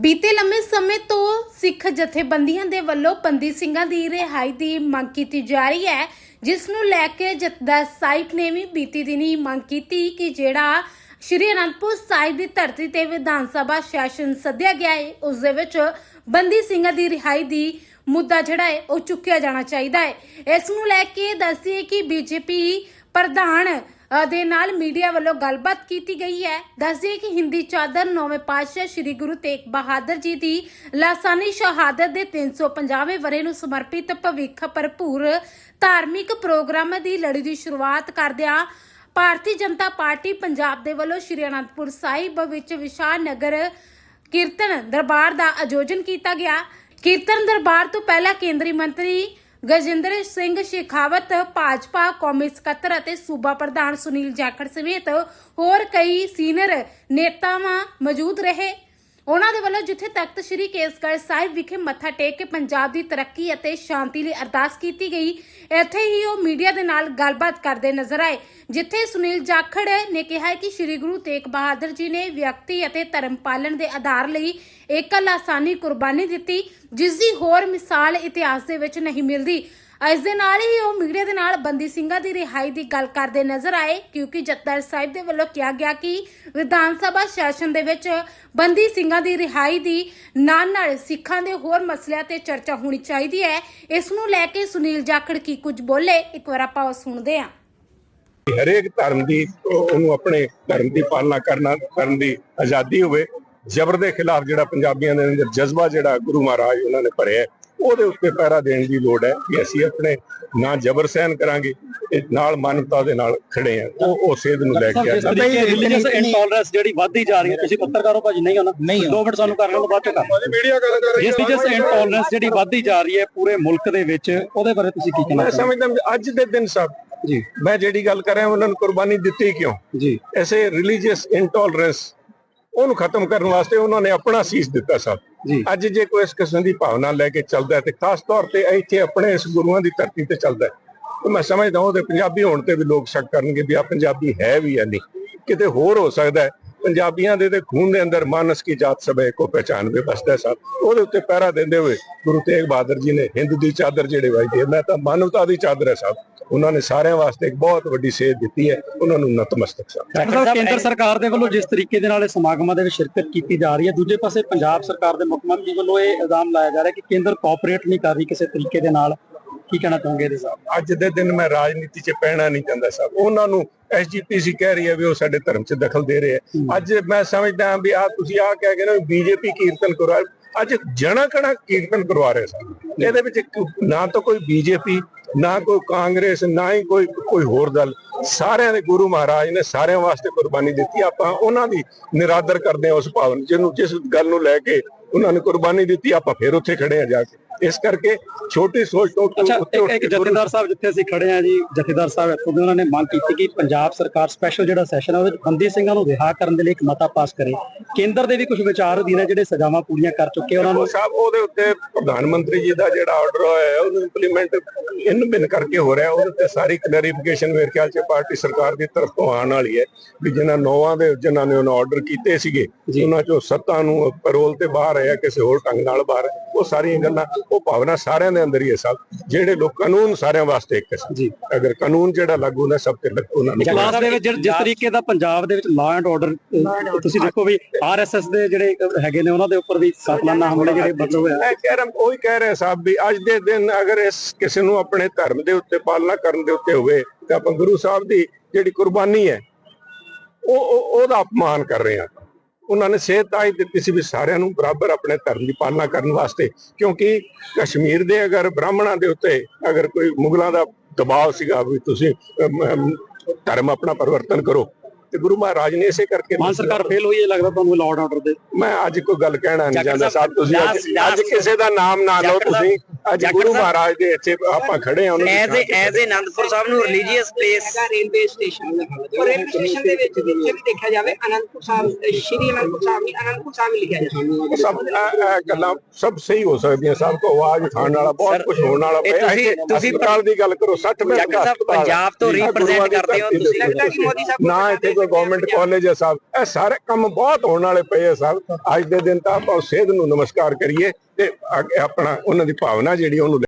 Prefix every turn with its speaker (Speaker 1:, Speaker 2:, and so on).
Speaker 1: ਬੀਤੇ ਲੰਮੇ ਸਮੇਂ ਤੋਂ ਸਿੱਖ ਜਥੇਬੰਦੀਆਂ ਦੇ ਵੱਲੋਂ ਬੰਦੀ ਸਿੰਘਾਂ ਦੀ ਰਿਹਾਈ ਦੀ ਮੰਗ ਕੀਤੀ ਜਾ ਰਹੀ ਹੈ, ਜਿਸ ਨੂੰ ਲੈ ਕੇ ਜਥੇਦਾਰ ਸਾਹਿਬ ਨੇ ਵੀ ਬੀਤੀ ਦਿਨੀ ਮੰਗ ਕੀਤੀ ਕਿ ਜਿਹੜਾ ਸ਼੍ਰੀ ਅਨੰਦਪੁਰ ਸਾਹਿਬ ਦੀ ਧਰਤੀ ਤੇ ਵਿਧਾਨ ਸਭਾ ਸੈਸ਼ਨ ਸੱਦਿਆ ਗਿਆ ਹੈ, ਉਸ ਦੇ ਵਿੱਚ ਬੰਦੀ ਸਿੰਘਾਂ ਦੀ ਰਿਹਾਈ ਦੀ ਮੁੱਦਾ ਜਿਹੜਾ ਹੈ, ਉਹ ਚੁੱਕਿਆ ਜਾਣਾ ਚਾਹੀਦਾ ਹੈ। ਇਸ ਨੂੰ ਲੈ ਕੇ ਦੱਸੀਏ ਕਿ ਬੀਜੇਪੀ ਪ੍ਰਧਾਨ ਦੇ ਨਾਲ ਮੀਡੀਆ ਵੱਲੋਂ ਗੱਲਬਾਤ ਕੀਤੀ ਗਈ ਹੈ। ਦੱਸਦੇ ਕਿ ਹਿੰਦੀ ਚਾਦਰ ਨੌਵੇਂ ਪਾਤਸ਼ਾਹ ਸ੍ਰੀ ਗੁਰੂ ਤੇਗ ਬਹਾਦਰ ਜੀ ਦੀ ਲਾਸਾਨੀ ਸ਼ਹਾਦਤ ਦੇ 350ਵੇਂ ਵਰੇ ਨੂੰ ਸਮਰਪਿਤ ਭਵਿੱਖ ਭਰਪੂਰ ਧਾਰਮਿਕ ਪ੍ਰੋਗਰਾਮ ਦੀ ਲੜੀ ਦੀ ਸ਼ੁਰੂਆਤ ਕਰਦਿਆਂ ਭਾਰਤੀ ਜਨਤਾ ਪਾਰਟੀ ਪੰਜਾਬ ਦੇ ਵੱਲੋਂ ਸ੍ਰੀ ਅਨੰਦਪੁਰ ਸਾਹਿਬ ਵਿੱਚ ਵਿਸ਼ਾਲ ਨਗਰ ਕੀਰਤਨ ਦਰਬਾਰ ਦਾ ਆਯੋਜਨ ਕੀਤਾ ਗਿਆ। ਕੀਰਤਨ ਦਰਬਾਰ ਤੋਂ ਪਹਿਲਾਂ ਕੇਂਦਰੀ ਮੰਤਰੀ ਗਜਿੰਦਰ ਸਿੰਘ ਸ਼ੇਖਾਵਤ, ਭਾਜਪਾ ਕੌਮੀ ਸਕੱਤਰ ਅਤੇ ਸੂਬਾ ਪ੍ਰਧਾਨ ਸੁਨੀਲ ਜਾਖੜ ਸਮੇਤ ਹੋਰ ਕਈ ਸੀਨੀਅਰ ਨੇਤਾਵਾਂ ਮੌਜੂਦ ਰਹੇ। ਉਹਨਾਂ ਦੇ ਵੱਲੋਂ ਜਿੱਥੇ ਤਖਤ ਸ੍ਰੀ ਕੇਸਗੜ੍ਹ ਸਾਹਿਬ ਵਿਖੇ ਮੱਥਾ ਟੇਕ ਕੇ ਪੰਜਾਬ ਦੀ ਤਰੱਕੀ ਅਤੇ ਸ਼ਾਂਤੀ ਲਈ ਅਰਦਾਸ ਕੀਤੀ ਗਈ, ਇੱਥੇ ਹੀ ਉਹ ਮੀਡੀਆ ਦੇ ਨਾਲ ਗੱਲਬਾਤ ਕਰਦੇ ਨਜ਼ਰ ਆਏ, ਜਿੱਥੇ ਸੁਨੀਲ ਜਾਖੜ ਨੇ ਕਿਹਾ ਕਿ ਸ੍ਰੀ ਗੁਰੂ ਤੇਗ ਬਹਾਦਰ ਜੀ ਨੇ ਵਿਅਕਤੀ ਅਤੇ ਧਰਮ ਪਾਲਣ ਦੇ ਆਧਾਰ ਲਈ ਇੱਕ ਲਾਸਾਨੀ ਕੁਰਬਾਨੀ ਦਿੱਤੀ, ਜਿਸ ਦੀ ਹੋਰ ਮਿਸਾਲ ਇਤਿਹਾਸ ਦੇ ਵਿੱਚ ਨਹੀਂ ਮਿਲਦੀ। ਇਸ ਦੇ ਨਾਲ ਹੀ ਉਹ ਮੀਡੀਆ ਦੇ ਨਾਲ ਬੰਦੀ ਸਿੰਘਾਂ ਦੀ ਰਿਹਾਈ ਦੀ ਗੱਲ ਕਰਦੇ ਨਜ਼ਰ ਆਏ, ਕਿਉਂਕਿ ਜੱਤਰ ਸਾਹਿਬ ਦੇ ਵੱਲੋਂ ਕਿਹਾ ਗਿਆ ਕਿ ਵਿਧਾਨ ਸਭਾ ਸੈਸ਼ਨ ਦੇ ਵਿੱਚ ਬੰਦੀ ਸਿੰਘਾਂ ਦੀ ਰਿਹਾਈ ਦੀ ਨਾਲ ਨਾਲ ਸਿੱਖਾਂ ਦੇ ਹੋਰ ਮਸਲਿਆਂ ਤੇ ਚਰਚਾ ਹੋਣੀ ਚਾਹੀਦੀ ਹੈ। ਇਸ ਨੂੰ ਲੈ ਕੇ ਸੁਨੀਲ ਜਾਖੜ ਕੀ ਕੁਝ ਬੋਲੇ, ਇੱਕ ਵਾਰ ਆਪਾਂ ਉਹ ਸੁਣਦੇ ਹਾਂ।
Speaker 2: ਹਰੇਕ ਧਰਮ ਦੀ, ਉਹਨੂੰ ਆਪਣੇ ਧਰਮ ਦੀ ਪਾਲਣਾ ਕਰਨਾ ਕਰਨ ਦੀ ਆਜ਼ਾਦੀ ਹੋਵੇ, ਜ਼ਬਰ ਦੇ ਖਿਲਾਫ ਜਿਹੜਾ ਪੰਜਾਬੀਆਂ ਦੇ ਅੰਦਰ ਜਜ਼ਬਾ ਜਿਹੜਾ ਗੁਰੂ ਮਹਾਰਾਜ ਉਹਨਾਂ ਨੇ ਭਰਿਆ ਉਹਦੇ ਉੱਤੇ ਪਹਿਰਾ ਦੇਣ ਦੀ ਲੋੜ ਹੈ ਕਿ ਅਸੀਂ ਆਪਣੇ ਨਾ ਜ਼ਬਰ ਸਹਿਨ ਕਰਾਂਗੇ ਤੇ ਨਾਲ ਮਾਨਵਤਾ ਦੇ ਨਾਲ ਖੜੇ ਆ ਉਹ ਉਹ ਸੇਧ ਨੂੰ ਲੈ ਕੇ ਆਇਆ
Speaker 3: ਤਰੀਕੇ ਰਿਲੀਜੀਅਸ ਇੰਟੋਲਰੈਂਸ ਜਿਹੜੀ ਵੱਧਦੀ ਜਾ ਰਹੀ ਹੈ ਤੁਸੀਂ ਪੱਤਰਕਾਰੋ ਭਾਜੀ ਨਹੀਂ ਹੋਣਾ। ਦੋ ਮਿੰਟ ਸਾਨੂੰ ਕਰ ਲੈਣ ਤੋਂ ਬਾਅਦ ਚ ਕਰ
Speaker 2: ਮੀਡੀਆ ਗੱਲ ਕਰ
Speaker 3: ਜਿਸ ਰਿਲੀਜੀਅਸ ਇੰਟੋਲਰੈਂਸ ਜਿਹੜੀ ਵੱਧਦੀ ਜਾ ਰਹੀ ਹੈ ਪੂਰੇ ਮੁਲਕ ਦੇ ਵਿੱਚ ਉਹਦੇ ਬਾਰੇ ਤੁਸੀਂ ਕੀ ਕਹਿਣਾ
Speaker 2: ਮੈਂ ਸਮਝਦਾ ਅੱਜ ਦੇ ਦਿਨ ਸਭ
Speaker 3: ਜੀ।
Speaker 2: ਮੈਂ ਜਿਹੜੀ ਗੱਲ ਕਰ ਰਿਹਾ ਉਹਨਾਂ ਨੂੰ ਕੁਰਬਾਨੀ ਦਿੱਤੀ ਕਿਉਂ?
Speaker 3: ਜੀ।
Speaker 2: ਐਸੇ ਰਿਲੀਜੀਅਸ ਇੰਟੋਲਰੈਂਸ ਉਹਨੂੰ ਖਤਮ ਕਰਨ ਵਾਸਤੇ ਉਹਨਾਂ ਨੇ ਆਪਣਾ ਸੀਸ ਦਿੱਤਾ ਸਭ।
Speaker 3: ਜੀ।
Speaker 2: ਅੱਜ ਜੇ ਕੋਈ ਇਸ ਕਿਸਮ ਦੀ ਭਾਵਨਾ ਲੈ ਕੇ ਚੱਲਦਾ ਹੈ ਤੇ ਖਾਸ ਤੌਰ ਤੇ ਇੱਥੇ ਆਪਣੇ ਇਸ ਗੁਰੂਆਂ ਦੀ ਧਰਤੀ ਤੇ ਚੱਲਦਾ ਹੈ ਤੇ ਮੈਂ ਸਮਝਦਾ ਉਹਦੇ ਪੰਜਾਬੀ ਹੋਣ ਤੇ ਵੀ ਲੋਕ ਸ਼ੱਕ ਕਰਨਗੇ ਵੀ ਆ ਪੰਜਾਬੀ ਹੈ ਵੀ ਜਾਂ ਨਹੀਂ। ਕਿਤੇ ਹੋਰ ਹੋ ਸਕਦਾ ਹੈ ਪੰਜਾਬੀਆਂ ਦੇ ਤੇ ਖੂਨ ਦੇ ਅੰਦਰ ਮਾਨਸ ਕੀ ਜਾਤ ਸਭੇ ਕੋ ਪਹਿਚਾਨਵੇ ਬਸਦਾ ਸਭ। ਉਹਦੇ ਉੱਤੇ ਪਹਿਰਾ ਦਿੰਦੇ ਹੋਏ ਗੁਰੂ ਤੇਗ ਬਹਾਦਰ ਜੀ ਨੇ ਹਿੰਦ ਦੀ ਚਾਦਰ ਜਿਹੜੇ ਵਾਈ ਹੈ ਮੈਂ ਤਾਂ ਮਾਨਵਤਾ ਦੀ ਚਾਦਰ ਹੈ ਸਭ। ਉਹਨਾਂ ਨੇ ਸਾਰਿਆਂ ਵਾਸਤੇ ਇੱਕ ਬਹੁਤ ਵੱਡੀ ਸੇਧ ਦਿੱਤੀ ਹੈ ਉਹਨਾਂ ਨੂੰ ਨਤਮਸਤਕ
Speaker 3: ਸਾਹਿਬ ਕੇਂਦਰ ਸਰਕਾਰ ਦੇ ਵੱਲੋਂ ਜਿਸ ਤਰੀਕੇ ਦੇ ਨਾਲ ਇਹ ਸਮਾਗਮਾਂ ਦੇ ਵਿੱਚ ਸ਼ਿਰਕਤ ਕੀਤੀ ਜਾ ਰਹੀ ਹੈ ਦੂਜੇ ਪਾਸੇ ਪੰਜਾਬ ਸਰਕਾਰ ਦੇ ਮੁੱਖ ਮੰਤਰੀ ਵੱਲੋਂ ਇਹ ਇਲਜ਼ਾਮ ਲਾਇਆ ਜਾ ਰਿਹਾ ਕਿ ਕੇਂਦਰ ਕੋਆਪਰੇਟ ਨਹੀਂ ਕਰ ਰਹੀ ਕਿਸੇ ਤਰੀਕੇ ਦੇ ਨਾਲ। ਕੀ ਕਹਿਣਾ ਚਾਹੋਗੇ ਇਹਦੇ ਸਾਹਮਣੇ
Speaker 2: ਅੱਜ ਦੇ ਦਿਨ ਮੈਂ ਰਾਜਨੀਤੀ 'ਚ ਪੈਣਾ ਨਹੀਂ ਚਾਹੁੰਦਾ ਸਾਹਿਬ ਉਹਨਾਂ ਨੂੰ ਐਸਜੀਪੀਸੀ ਕਹਿ ਰਹੀ ਹੈ ਵੀ ਉਹ ਸਾਡੇ ਧਰਮ 'ਚ ਦਖਲ ਦੇ ਰਹੇ ਹੈ। ਅੱਜ ਮੈਂ ਸਮਝਦਾ ਹਾਂ ਵੀ ਆ ਤੁਸੀਂ ਆ ਕਹਿ ਕੇ ਨਾ ਬੀਜੇਪੀ ਕੀਰਤਨ ਕਰਵਾ ਅੱਜ ਜਣਾ ਕਣਾ ਕੀਰਤਨ ਕਰਵਾ ਰਹੇ ਸਨ। ਇਹਦੇ ਵਿੱਚ ਨਾ ਤਾਂ ਕੋਈ ਬੀਜੇਪੀ ਨਾ ਕੋਈ ਕਾਂਗਰਸ, ਨਾ ਹੀ ਕੋਈ ਕੋਈ ਹੋਰ ਦਲ। ਸਾਰਿਆਂ ਦੇ ਗੁਰੂ ਮਹਾਰਾਜ ਨੇ ਸਾਰਿਆਂ ਵਾਸਤੇ ਕੁਰਬਾਨੀ ਦਿੱਤੀ। ਆਪਾਂ ਉਹਨਾਂ ਦੀ ਨਿਰਾਦਰ ਕਰਦੇ ਹਾਂ ਉਸ ਭਾਵਨ ਜਿਹਨੂੰ, ਜਿਸ ਗੱਲ ਨੂੰ ਲੈ ਕੇ ਉਹਨਾਂ ਨੇ ਕੁਰਬਾਨੀ ਦਿੱਤੀ, ਆਪਾਂ ਫਿਰ ਉੱਥੇ ਖੜੇ ਆ ਜਾ ਕੇ। ਇਸ ਕਰਕੇ ਛੋਟੀ ਸੋਚ ਤੋਂ
Speaker 3: ਅੱਛਾ ਇੱਕ ਜਥੇਦਾਰ ਸਾਹਿਬ ਜਿੱਥੇ ਅਸੀਂ ਖੜੇ ਆ ਜੀ ਜਥੇਦਾਰ ਸਾਹਿਬ ਇੱਥੋਂ ਦੇ ਉਹਨਾਂ ਨੇ ਮੰਗ ਕੀਤੀ ਕਿ ਪੰਜਾਬ ਸਰਕਾਰ ਸਪੈਸ਼ਲ ਜਿਹੜਾ ਸੈਸ਼ਨ ਹੈ ਉਹਦੇ ਵਿੱਚ ਬੰਦੀ ਸਿੰਘਾਂ ਨੂੰ ਰਿਹਾ ਕਰਨ ਦੇ ਲਈ ਇੱਕ ਮਤਾ ਪਾਸ ਕਰੇ ਕੇਂਦਰ ਦੇ ਵੀ ਕੁਝ ਵਿਚਾਰ ਅਧੀਨ ਹੈ ਜਿਹੜੇ ਸਜ਼ਾਵਾਂ ਪੂਰੀਆਂ ਕਰ ਚੁੱਕੇ ਉਹਨਾਂ ਨੂੰ
Speaker 2: ਸਾਹਿਬ ਉਹਦੇ ਉੱਤੇ ਪ੍ਰਧਾਨ ਮੰਤਰੀ ਜੀ ਦਾ ਜਿਹੜਾ ਆਰਡਰ ਹੋਇਆ ਹੈ ਉਹਨੂੰ ਇੰਪਲੀਮੈਂਟ ਇਨ ਬਿਨ ਕਰਕੇ ਹੋ ਰਿਹਾ ਉਹਦੇ ਤੇ ਸਾਰੀ ਕਲੈਰੀਫਿਕੇਸ਼ਨ ਮੇਰੇ ਖਿਆਲ 'ਚ ਪਾਰਟੀ ਸਰਕਾਰ ਦੀ ਤਰਫ ਤੋਂ ਆਉਣ ਵਾਲੀ ਹੈ ਵੀ ਜਿਨ੍ਹਾਂ ਨੌਵਾਂ ਦੇ ਜਿਨ੍ਹਾਂ ਨੇ ਉਹਨਾਂ ਆਰਡਰ ਕੀਤੇ ਸੀਗੇ ਉਹਨਾਂ ਚੋਂ ਸੱਤਾਂ ਨੂੰ ਪੈਰੋਲ ਤੇ ਬਾਹਰ ਹੈ ਕਿਸੇ ਹੋਰ ਢੰਗ ਨਾਲ ਬਾਹਰ। ਉਹ ਸਾਰੀਆਂ ਗੱਲਾਂ ਉਹ ਭਾਵਨਾ ਸਾਰਿਆਂ ਦੇ ਅੰਦਰ ਹੀ ਹੈ ਸਭ। ਜਿਹੜੇ ਲੋਕ ਕਾਨੂੰਨ ਸਾਰਿਆਂ ਵਾਸਤੇ ਇੱਕ ਹੈ
Speaker 3: ਜੀ।
Speaker 2: ਅਗਰ ਕਾਨੂੰਨ ਜਿਹੜਾ ਲਾਗੂ ਹੁੰਦਾ ਸਭ ਤੇ ਲਾਗੂ ਉਹਨਾਂ ਨੂੰ।
Speaker 3: ਕਲਾਸ ਦੇ ਵਿੱਚ ਜਿਸ ਤਰੀਕੇ ਦਾ ਪੰਜਾਬ ਦੇ ਵਿੱਚ ਲਾਅ ਐਂਡ ਆਰਡਰ ਤੁਸੀਂ ਦੇਖੋ ਵੀ ਆਰਐਸਐਸ ਦੇ ਜਿਹੜੇ ਹੈਗੇ ਨੇ ਉਹਨਾਂ ਦੇ ਉੱਪਰ ਵੀ ਸਾਲਾਨਾ ਹਮਲੇ ਜਿਹੜੇ ਬਦਲ ਹੋਏ ਆ।
Speaker 2: ਮੈਂ ਕਹਿ ਰਿਹਾ ਉਹੀ ਕਹਿ ਰਿਹਾ ਸਾਹਿਬ ਵੀ ਅੱਜ ਦੇ ਦਿਨ ਅਗਰ ਇਸ ਕਿਸੇ ਨੂੰ ਆਪਣੇ ਧਰਮ ਦੇ ਉੱਤੇ ਪਾਲਣਾ ਕਰਨ ਦੇ ਉੱਤੇ ਹੋਵੇ ਤਾਂ ਆਪਾਂ ਗੁਰੂ ਸਾਹਿਬ ਦੀ ਜਿਹੜੀ ਕੁਰਬਾਨੀ ਹੈ ਉਹ ਉਹ- ਉਹਦਾ ਅਪਮਾਨ ਕਰ ਰਹੇ ਹਾਂ। ਉਹਨਾਂ ਨੇ ਸੇਧ ਤਾਂ ਹੀ ਦਿੱਤੀ ਸੀ ਵੀ ਸਾਰਿਆਂ ਨੂੰ ਬਰਾਬਰ ਆਪਣੇ ਧਰਮ ਦੀ ਪਾਲਣਾ ਕਰਨ ਵਾਸਤੇ, ਕਿਉਂਕਿ ਕਸ਼ਮੀਰ ਦੇ ਅਗਰ ਬ੍ਰਾਹਮਣਾਂ ਦੇ ਉੱਤੇ ਅਗਰ ਕੋਈ ਮੁਗਲਾਂ ਦਾ ਦਬਾਅ ਸੀਗਾ ਵੀ ਤੁਸੀਂ ਧਰਮ ਆਪਣਾ ਪਰਿਵਰਤਨ ਕਰੋ ਤੇ ਗੁਰੂ ਮਹਾਰਾਜ ਨੇ ਇਸੇ ਕਰਕੇ
Speaker 3: ਮਾਨ ਸਰਕਾਰ ਫੇਲ ਹੋਈ ਹੈ ਲੱਗਦਾ ਤੁਹਾਨੂੰ ਲਾਅ ਆਰਡਰ ਦੇ।
Speaker 2: ਮੈਂ ਅੱਜ ਕੋਈ ਗੱਲ ਕਹਿਣਾ ਨਹੀਂ ਚਾਹੁੰਦਾ ਸਾਹਿਬ ਤੁਸੀਂ ਅੱਜ ਕਿਸੇ ਦਾ ਨਾਮ ਨਾ ਲਓ ਤੁਸੀਂ ਅੱਜ ਗੁਰੂ ਮਹਾਰਾਜ ਦੇ ਇੱਥੇ ਆਪਾਂ ਖੜੇ ਆ ਉਹਨਾਂ ਦੀ
Speaker 4: ਐਜ਼। ਐਜ਼ ਅਨੰਦਪੁਰ ਸਾਹਿਬ ਨੂੰ ਰਿਲੀਜੀਅਸ ਪਲੇਸ
Speaker 5: ਰੇਲਵੇ ਸਟੇਸ਼ਨ ਔਰ ਰੇਲਵੇ ਸਟੇਸ਼ਨ ਦੇ ਵਿੱਚ ਜਿੱਥੇ ਵੀ ਦੇਖਿਆ ਜਾਵੇ ਅਨੰਦਪੁਰ ਸਾਹਿਬ ਸ਼੍ਰੀ ਅਨੰਦਪੁਰ ਸਾਹਿਬ ਨਹੀਂ ਅਨੰਦਪੁਰ ਸਾਹਿਬ ਲਿਖਿਆ ਜਾਂਦਾ
Speaker 2: ਸਭ ਗੱਲਾਂ ਸਭ ਸਹੀ ਹੋ ਸਕਦੀਆਂ। ਸਭ ਤੋਂ ਆਵਾਜ਼ ਉਠਾਉਣ ਵਾਲਾ ਬਹੁਤ ਕੁਝ ਹੋਣ ਵਾਲਾ। ਪਿਆ
Speaker 4: ਤੁਸੀਂ- ਤੁਸੀਂ
Speaker 2: ਹਸਪਤਾਲ ਦੀ ਗੱਲ ਕਰੋ 60 ਮਿੰਟ
Speaker 4: ਪੰਜਾਬ ਤੋਂ represent ਕਰਦੇ ਹੋ ਤੁਸੀਂ।
Speaker 5: ਲੱਗਦਾ ਕਿ ਮੋਦੀ ਸਾਹਿਬ
Speaker 2: ਨਾ ਇੱਥੇ ਕੋਈ ਗਵਰਨਮੈਂਟ ਕਾਲਜ ਹੈ ਸਾਹਿਬ, ਇਹ ਸਾਰੇ ਕੰਮ ਬਹੁਤ ਹੋਣ ਵਾਲੇ ਪਏ ਆ ਸਾਹਿਬ। ਅੱਜ ਦੇ ਦਿਨ ਤਾਂ ਆਪਾਂ ਸੇਧ ਨੂੰ ਨਮਸਕਾਰ ਕਰੀਏ ਤੇ ਆਪਣਾ ਉਹਨਾਂ ਦੀ ਭਾਵਨਾ ਜਿਹੜੀ ਉਹਨੂੰ